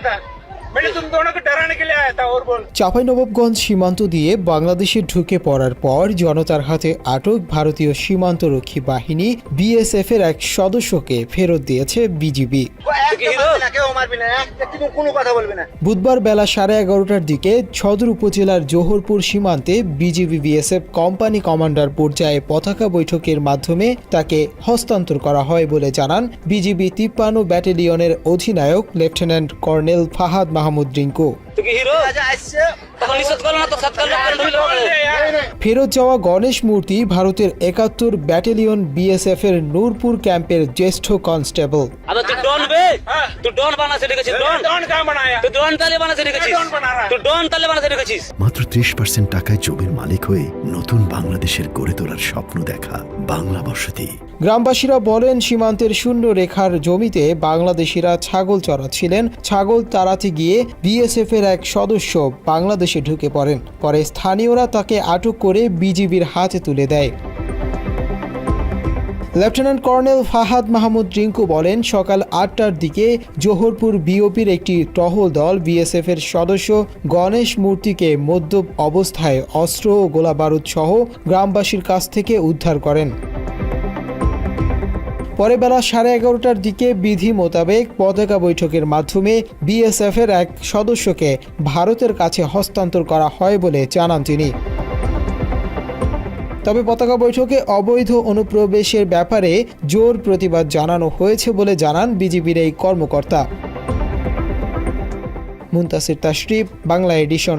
的。চাঁপাইনবাবগঞ্জ সীমান্ত দিয়ে বাংলাদেশে ঢুকে পড়ার পর জনতার হাতে আটক ভারতীয় সীমান্তরক্ষী বাহিনী বিএসএফ এর এক সদস্যকে ফেরত দিয়েছে বিজিবি। বুধবার বেলা সাড়ে এগারোটার দিকে সদর উপজেলার জোহরপুর সীমান্তে বিজিবি বিএসএফ কোম্পানি কমান্ডার পর্যায়ে পতাকা বৈঠকের মাধ্যমে তাকে হস্তান্তর করা হয় বলে জানান বিজিবি তিপ্পান্ন ব্যাটালিয়নের অধিনায়ক লেফটেন্যান্ট কর্নেল ফাহাদ মাহমুদ। রিঙ্কু ঢুকলো? ফেরত যাওয়া গণেশ মূর্তি ভারতের একাত্তর ব্যাটালিয়ন বিএসএফ এর নূরপুর ক্যাম্পের জ্যেষ্ঠ কনস্টেবল। মাত্র 30% টাকায় জমির মালিক হয়ে নতুন বাংলাদেশের গড়ে তোলার স্বপ্ন দেখা বাংলা বসতি। গ্রামবাসীরা বলেন সীমান্তের শূন্য রেখার জমিতে বাংলাদেশিরা ছাগল চড়াচ্ছিলেন ছাগল তাড়াতে গিয়ে বিএসএফ এর এক সদস্য বাংলাদেশে ঢুকে পড়েন। পরে স্থানীয়রা তাকে আটক করে বিজিবির হাতে তুলে দেয়। লেফটেন্যান্ট কর্নেল ফাহাদ মাহমুদ রিঙ্কু বলেন, সকাল আটটার দিকে জোহরপুর বিওপির একটি টহল দল বিএসএফ এর সদস্য গণেশ মূর্তিকে মদ্যপ অবস্থায় অস্ত্র ও গোলাবারুদ সহ গ্রামবাসীর কাছ থেকে উদ্ধার করেন। পরে বেলা সাড়ে এগারোটার দিকে বিধি মোতাবেক পতাকা বৈঠকের মাধ্যমে বিএসএফ এর এক সদস্যকে ভারতের কাছে হস্তান্তর করা হয় বলে জানান তিনি। তবে পতাকা বৈঠকে অবৈধ অনুপ্রবেশের ব্যাপারে জোর প্রতিবাদ জানানো হয়েছে বলে জানান বিজিবির এই কর্মকর্তা। মুন্তাসির তাশরিফ, বাংলা এডিশন।